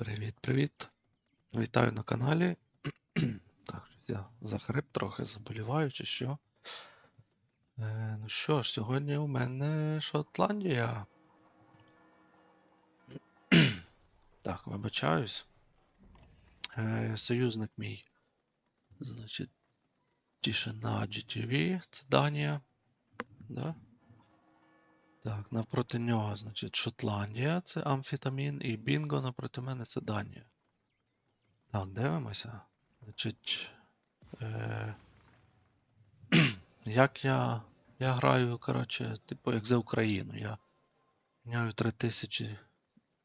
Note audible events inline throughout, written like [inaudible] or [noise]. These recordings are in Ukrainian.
Привіт-привіт. Вітаю на каналі. [clears throat] Так, я захрип трохи заболіваю чи що. Е, ну що ж, сьогодні у мене Шотландія. [clears throat] Так, вибачаюсь. Е, союзник мій. Значить, тишина GTV, це Данія. Да? Так, навпроти нього, значить, Шотландія, це амфетамін, і Бінго навпроти мене це Данія. Так, дивимося. Значить. Е... [clears throat] як я. Я граю, коротше, типу, як за Україну. Я міняю 3000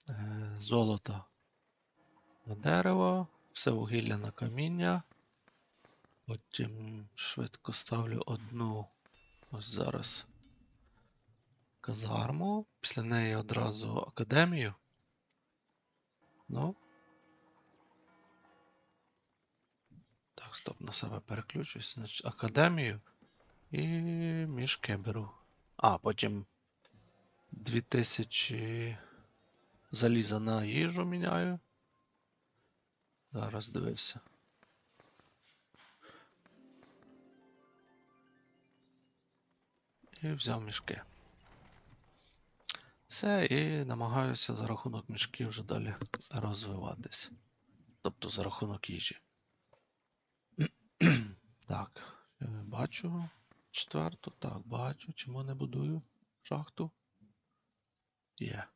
е... золота на дерево, все вугілля на каміння. Потім швидко ставлю одну. Ось зараз казарму, після неї одразу академію. Ну. Так, стоп, на себе переключусь. Значить, академію і мішки беру. А, потім 2000 заліза на їжу міняю. Зараз дивився. І взяв мішки. Все, і намагаюся за рахунок мішків вже далі розвиватись. Тобто за рахунок їжі. [clears throat] Так, е, бачу четверту. Так, бачу. Чому не будую шахту? Є.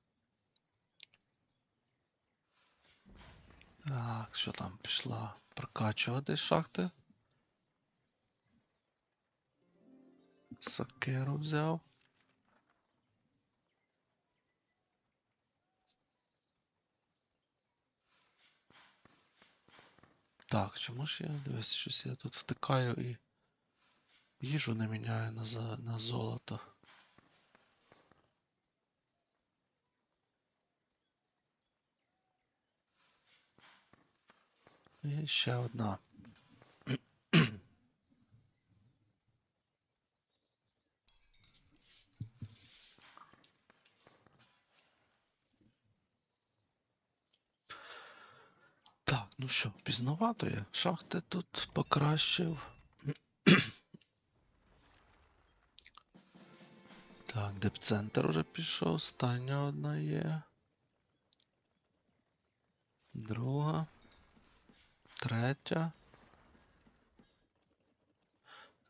Так, що там пішла прокачувати шахти? Сокеру взяв. Так, чому ж я дивись, щось я тут втикаю і їжу не міняю на, за... на золото. І ще одна. Так, ну що, пізновато я. Шахти тут покращив. Так, депцентр вже пішов, остання одна є. Друга. Третя.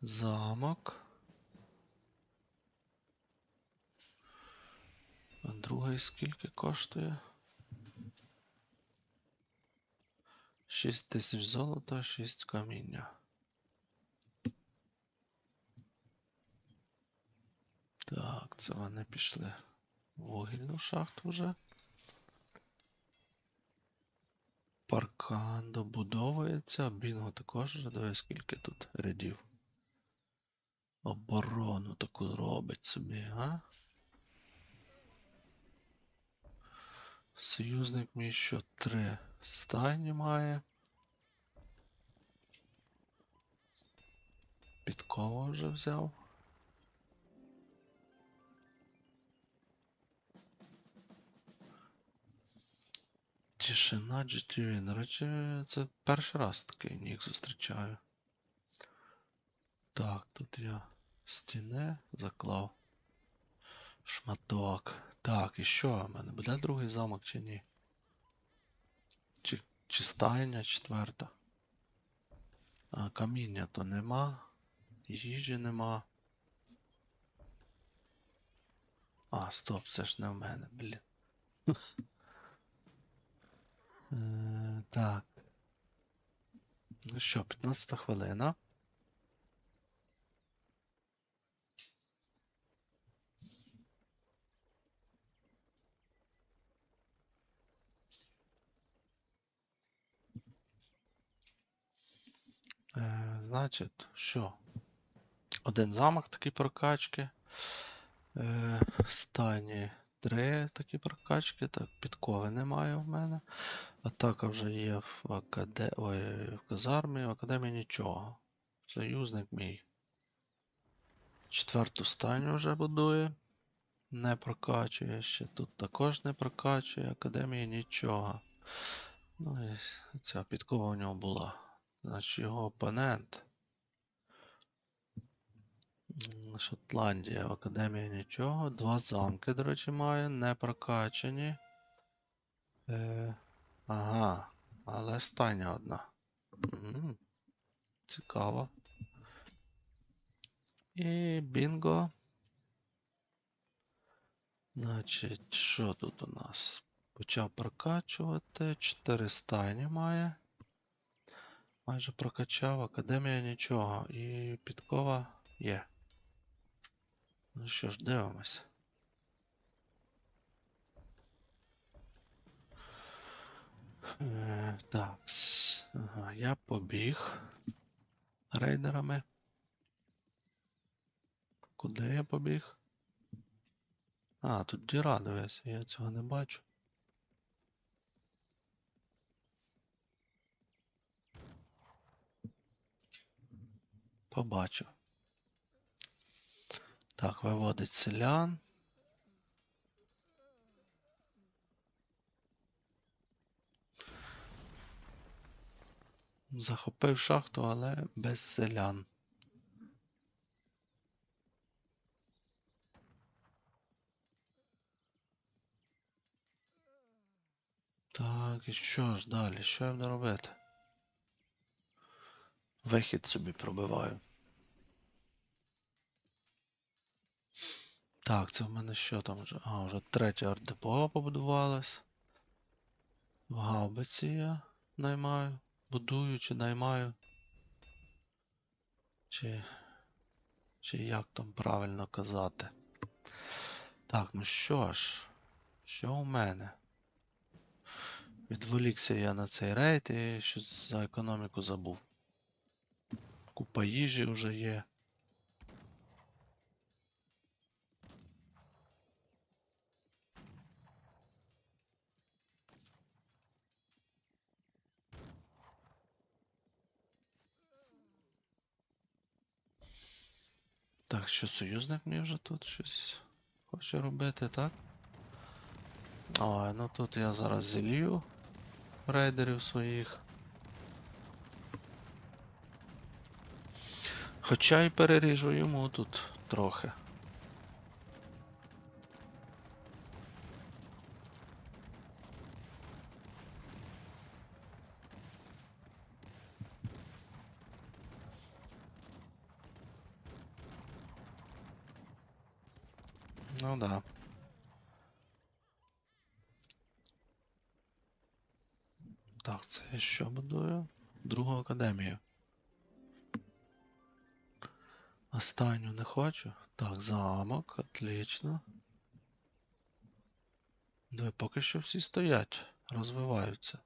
Замок. А другий скільки коштує? 6 тисяч золота, 6 каміння. Так, це вони пішли в вугільну шахту вже. Паркан добудовується. Бінго також вже дивись, скільки тут рядів. Оборону таку робить собі, а? Союзник мій що три стайні має. Підкову вже взяв. Тишина GTV. До речі, це перший раз такий нік зустрічаю. Так, тут я стіни заклав. Шматок. Так, і що? У мене буде другий замок чи ні? Чи, чи стайня четверта? А, каміння то нема. Їжі нема. А, стоп, це ж не в мене, блін. [laughs] Е, Так. Ну що, 15 хвилина. Е, Значить, що? Один замок такі прокачки. Е, Стані три такі прокачки. Так, підкови немає в мене. Атака вже є в, акаде... Ой, в казармі, в академії нічого. Союзник мій. Четверту стайню вже будує. Не прокачує ще. Тут також не прокачує. Академії нічого. Ну і ця підкова у нього була. Значить, його опонент. Шотландія, в Академії нічого. Два замки, до речі, має, не прокачані. Е, ага, але стайня одна. М, Цікаво. І бінго. Значить, що тут у нас? Почав прокачувати. 4 стайні має. Майже прокачав. Академія нічого. І підкова є. Ну що ж, дивимось. Е, так. Ага, я побіг рейдерами. Куди я побіг? А, тут діра, дивись, я цього не бачу. Побачив. Так, виводить селян. Захопив шахту, але без селян. Так, і що ж далі? Що я буду робити? Вихід собі пробиваю. Так, це в мене що там вже? А, вже третя артдепо побудувалась. В гаубиці я наймаю. Будую чи наймаю. Чи. Чи як там правильно казати? Так, ну що ж, що у мене? Відволікся я на цей рейд і щось за економіку забув. Купа їжі вже є. Так, що союзник мені вже тут щось хоче робити, так? Ой, ну тут я зараз зілью рейдерів своїх. Хоча й переріжу йому тут трохи. Останню не хочу. Так, замок, отлично. Диви, поки що всі стоять, розвиваються.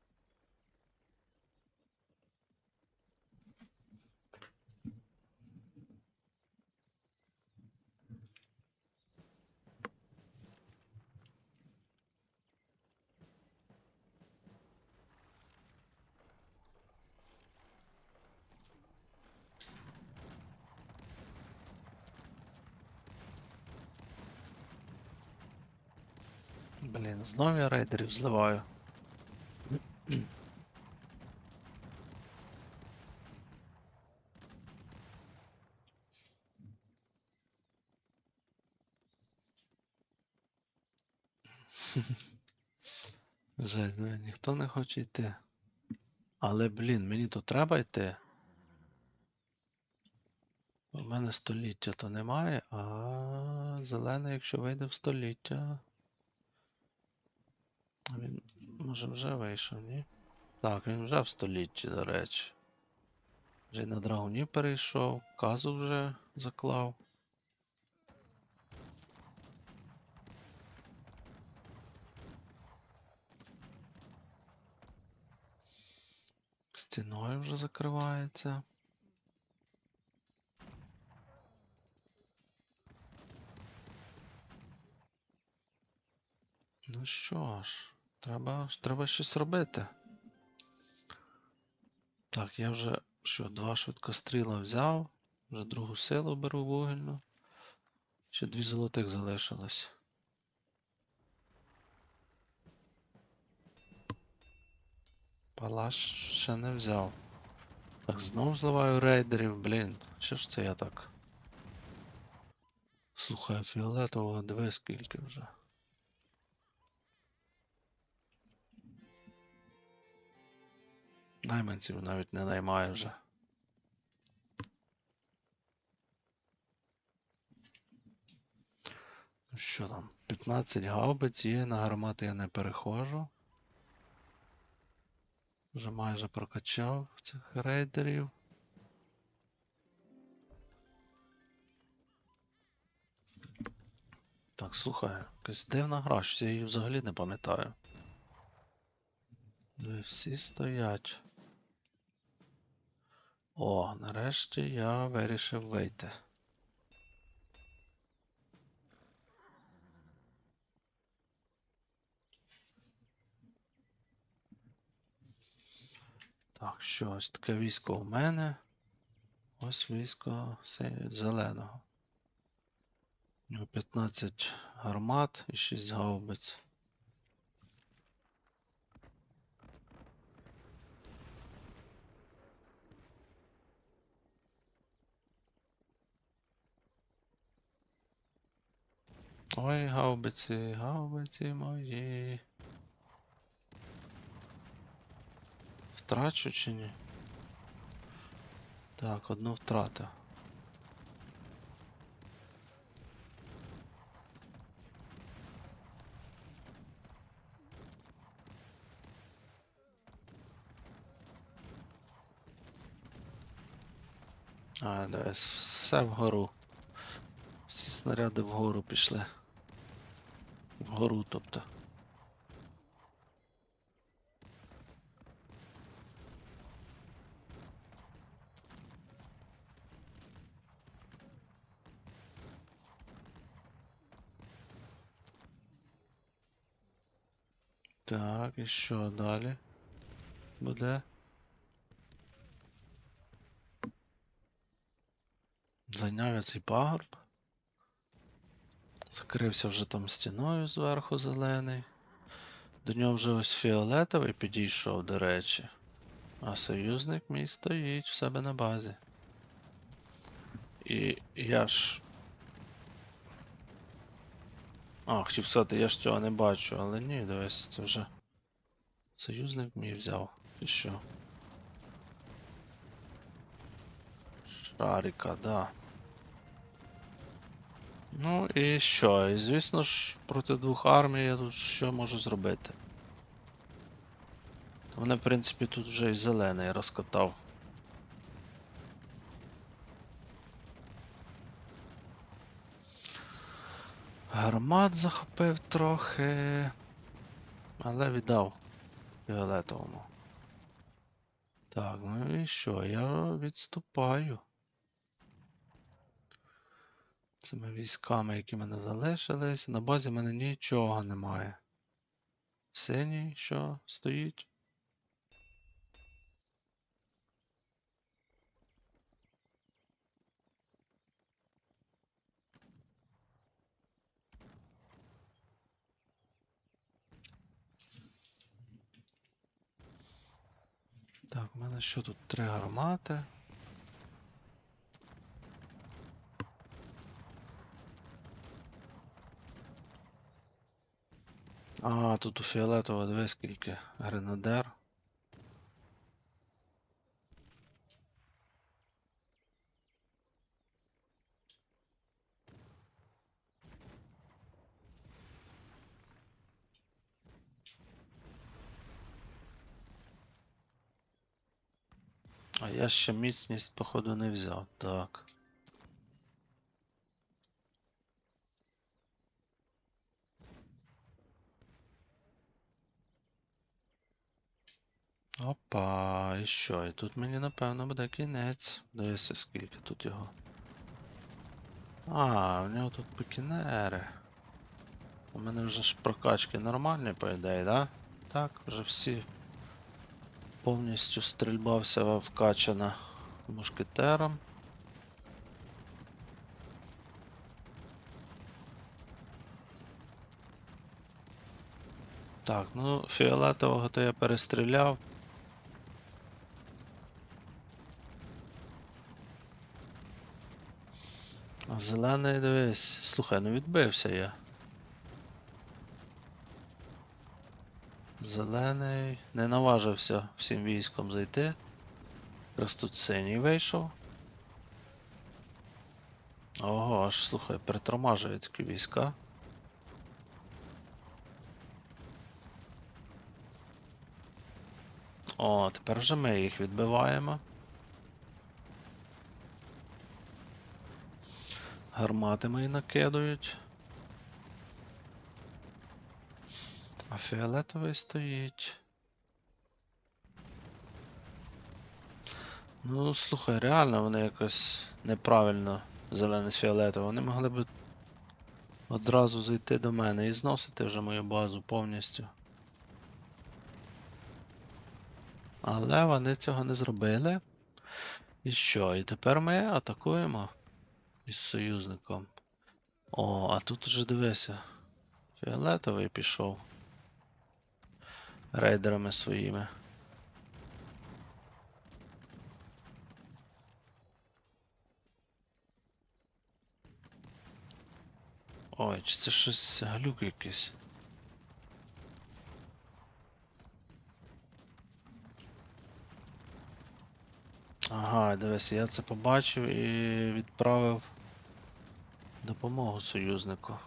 Блін, знову я рейдерів зливаю. [laughs] Жесть, ну ніхто не хоче йти. Але, блін, мені то треба йти. У мене століття то немає, а зелений, якщо вийде в століття. Він може вже вийшов, ні? Так, він вже в столітті, до речі. Вже на драгуні перейшов, казу вже заклав. Стіною вже закривається. Ну що ж, треба, треба щось робити. Так, я вже що, два швидкостріла взяв, вже другу силу беру вугільну. Ще дві золотих залишилось. Палаш ще не взяв. Так, знов зливаю рейдерів, блін. Що ж це я так? Слухай, фіолетового диви скільки вже. Найманців навіть не наймаю вже. Ну що там? 15 гаубиць є, на гармати я не перехожу. Вже майже прокачав цих рейдерів. Так, слухай, якась дивна гра, що я її взагалі не пам'ятаю. Диви, Всі стоять. О, нарешті я вирішив вийти. Так, що ось таке військо у мене. Ось військо зеленого. У нього 15 гармат і 6 гаубиць. Ой, гаубиці, гаубиці мої. Втрачу чи ні? Так, одну втратив. А, дивись, все вгору. Всі снаряди вгору пішли. Вгору, тобто. Так, і що далі буде? Зайняв я цей пагорб. Закрився вже там стіною зверху зелений. До нього вже ось фіолетовий підійшов, до речі. А союзник мій стоїть в себе на базі. І я ж. А, хотів сказати, я ж цього не бачу, але ні, дивись, це вже. Союзник мій взяв. І що? Шарика, да. Ну і що? І звісно ж, проти двох армій я тут що можу зробити? Вони, в принципі, тут вже і зелений розкатав. Гармат захопив трохи, але віддав фіолетовому. Так, ну і що? Я відступаю. Цими військами, які в мене залишились. На базі в мене нічого немає. Синій, що стоїть? Так, у мене що тут? Три гармати. А, тут у фіолетово диви скільки гренадер. А я ще міцність, походу, не взяв. Так. Опа, і що? І тут мені напевно буде кінець. Дивися, скільки тут його. А, в нього тут пекінери. У мене вже ж прокачки нормальні, по ідеї, да? Так, вже всі повністю стрільба вся вкачана мушкетером. Так, ну фіолетового то я перестріляв. Зелений дивись. Слухай, ну відбився я. Зелений не наважився всім військом зайти. Якраз тут синій вийшов. Ого, аж слухай, притормажує такі війська. О, тепер вже ми їх відбиваємо. Гармати мої накидують. А фіолетовий стоїть. Ну, слухай, реально вони якось неправильно зелений з фіолетовим. Вони могли б одразу зайти до мене і зносити вже мою базу повністю. Але вони цього не зробили. І що? І тепер ми атакуємо із союзником. О, а тут уже дивися. Фіолетовий пішов. Рейдерами своїми. Ой, чи це щось глюк якийсь? Ага, дивись, я це побачив і відправив допомогу союзнику.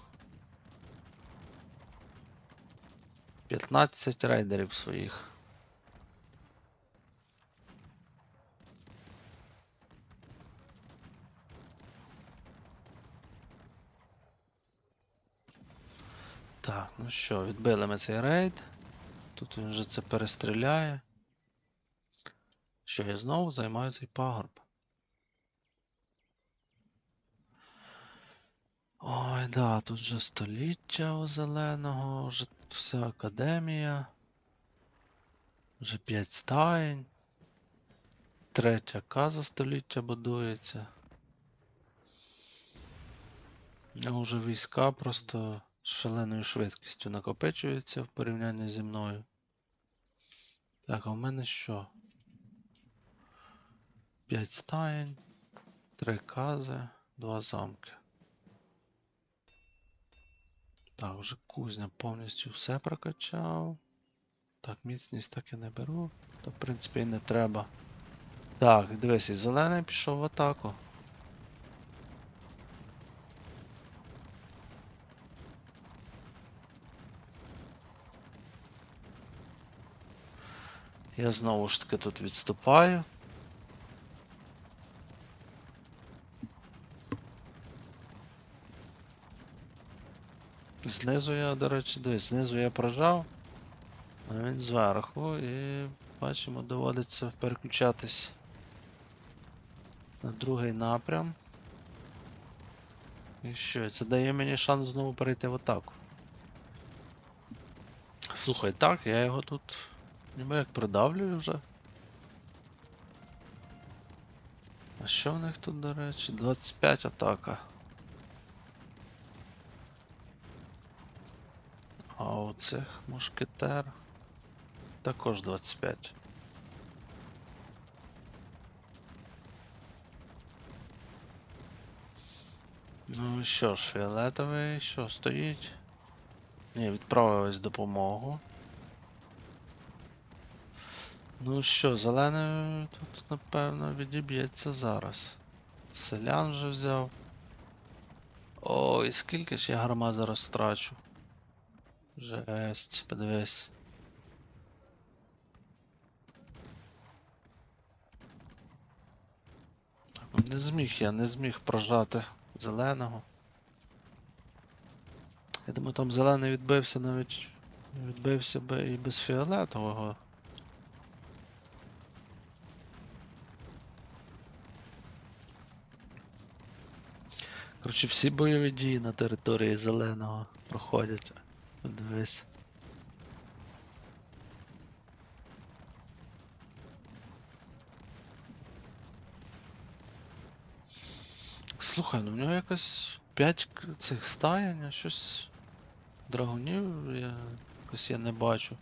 15 рейдерів своїх. Так, ну що, відбили ми цей рейд. Тут він вже це перестріляє. Що я знову займаю цей пагорб. Ой, да, тут вже століття у зеленого, вже вся академія. Вже 5 стаєнь. Третя каза століття будується. А Уже війська просто з шаленою швидкістю накопичуються в порівнянні зі мною. Так, а в мене що? 5 стаєнь, 3 кази, 2 замки. Так, вже кузня повністю все прокачав. Так, міцність так і не беру. То, в принципі, і не треба. Так, дивись, і зелений пішов в атаку. Я знову ж таки тут відступаю. Знизу я, до речі, дивись, знизу я прожав, а він зверху і бачимо, доводиться переключатись на другий напрям. І що? Це дає мені шанс знову перейти в атаку. Слухай, так, я його тут ніби як придавлюю вже. А що в них тут, до речі? 25 атака. А у цих мушкетер також 25. Ну що ж, фіолетовий, що стоїть? Ні, відправив ось допомогу. Ну що, зелений тут, напевно, відіб'ється зараз. Селян вже взяв. Ой, скільки ж я гармат зараз втрачу. Жесть, подивись. Не зміг я, не зміг прожати зеленого. Я думаю, там зелений відбився навіть. Відбився би і без фіолетового. Коротше, всі бойові дії на території зеленого проходять. Дивись. Слухай, ну в нього якось 5 цих стаєнь, а щось драгунів я якось я не бачу.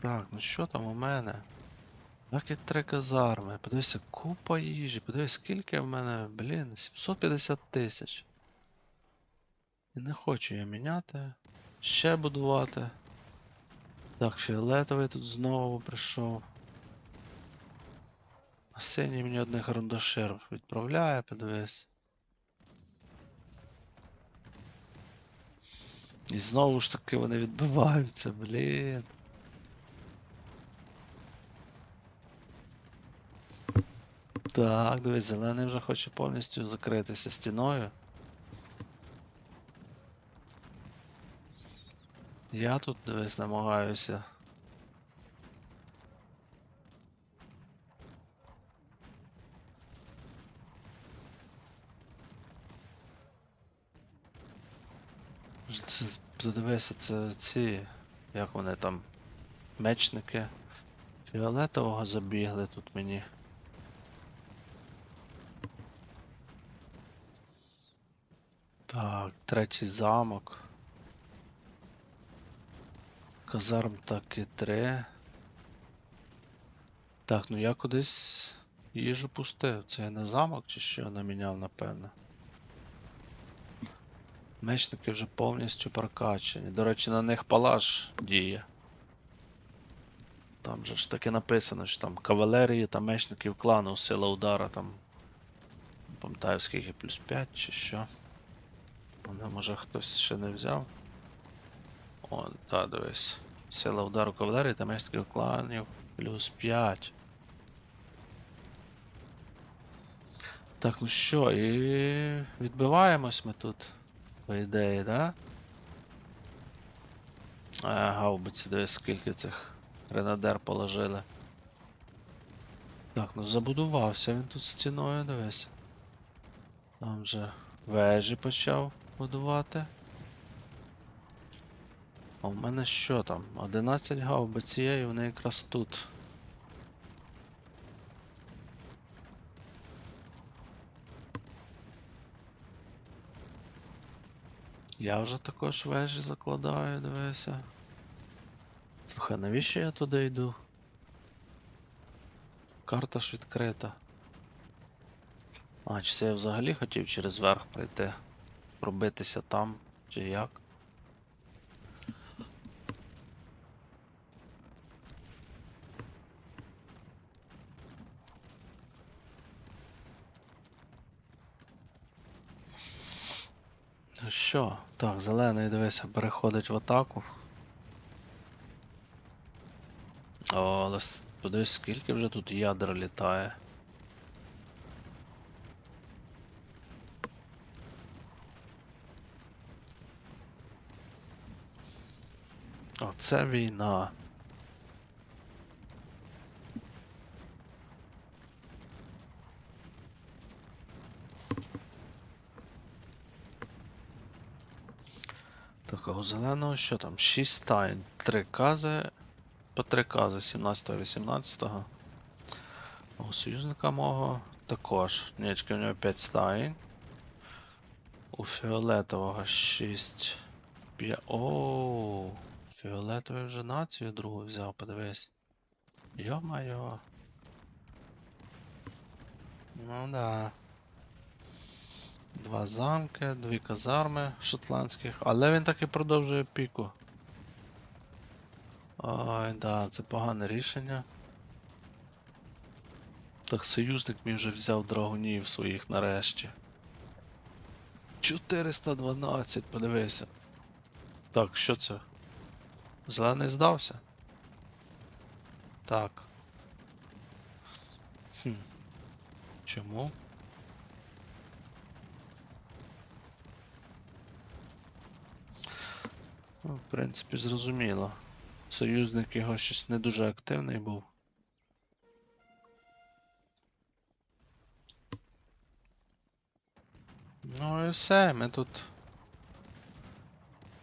Так, ну що там у мене? Так і три казарми. Подивися, купа їжі. Подивись, скільки в мене, блін, 750 тисяч. І не хочу я міняти. Ще будувати. Так, фіолетовий тут знову прийшов. А синій мені одних рундашир відправляє, подивись. І знову ж таки вони відбиваються, блін. Так, дивись, зелений вже хоче повністю закритися стіною. Я тут дивись намагаюся. Подивися, це ці, як вони там, мечники. Фіолетового забігли тут мені. Так, третій замок. Казарм так і три. Так, ну я кудись їжу пустив. Це я не замок чи що я наміняв, напевно. Мечники вже повністю прокачані. До речі, на них палаш діє. Там же ж таки написано, що там кавалерії та мечників клану сила удара там. Не пам'ятаю скільки плюс 5 чи що. Мене може хтось ще не взяв. О, та дивись. Сила удару кавалерії та мечників кланів плюс 5. Так, ну що, і відбиваємось ми тут, по ідеї, да? А, гаубиці, дивись, скільки цих гренадер положили. Так, ну забудувався він тут стіною, дивись. Там вже вежі почав будувати. А в мене що там? 11 гаубиць є, і вони якраз тут. Я вже також вежі закладаю, дивися. Слухай, навіщо я туди йду? Карта ж відкрита. А, чи це я взагалі хотів через верх пройти? Пробитися там, чи як? Ну що? Так, зелений, дивися, переходить в атаку. О, але подивись, скільки вже тут ядер літає. Оце війна. Так, а у зеленого що там? 6 стайн, 3 кази, по 3 кази 17-18. А у союзника мого також. Нічки у нього 5 стайн. У фіолетового 6. 5. Оу. Фіолетовий вже націю другу взяв, подивись. Йо-майо. Ну да. Два замки, дві казарми шотландських, але він так і продовжує піку. Ой, да, це погане рішення. Так, союзник мій вже взяв драгунів своїх нарешті. 412, подивися. Так, що це? Зелений здався? Так. Хм. Чому? Ну, в принципі, зрозуміло. Союзник його щось не дуже активний був. Ну і все, ми тут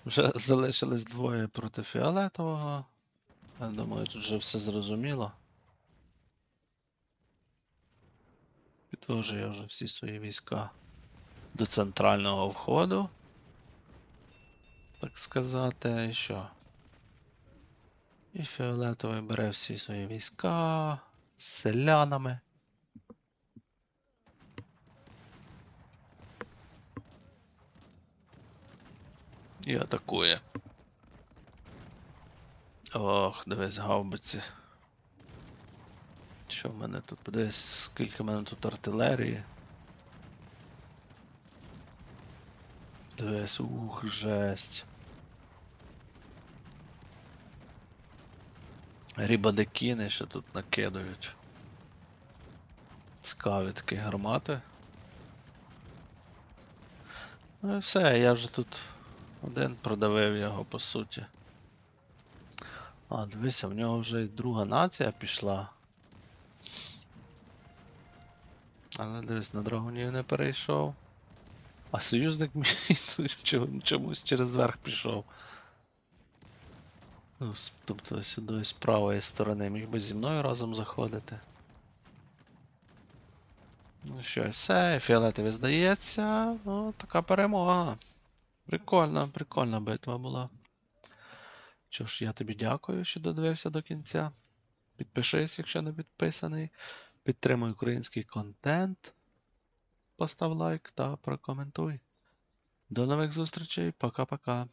вже залишились двоє проти фіолетового. Я думаю, тут вже все зрозуміло. Підвожу я вже всі свої війська до центрального входу. Так сказати, і що? І фіолетовий бере всі свої війська з селянами. І атакує. Ох, дивись, гаубиці. Що в мене тут? Подивись, скільки в мене тут артилерії. Дивись, ух, жесть. Рібадекіни ще тут накидують. Цікаві такі гармати. Ну і все, я вже тут один продавив його по суті. А, дивися, в нього вже й друга нація пішла. Але дивись, на драгунів не перейшов. А союзник [laughs] мій чомусь через верх пішов. Ну, тобто сюди з правої сторони міг би зі мною разом заходити. Ну що, і все, фіолетові здається. Ну, така перемога. Прикольна, прикольна битва була. Що ж, я тобі дякую, що додивився до кінця. Підпишись, якщо не підписаний. Підтримуй український контент. Постав лайк та прокоментуй. До нових зустрічей. Пока-пока.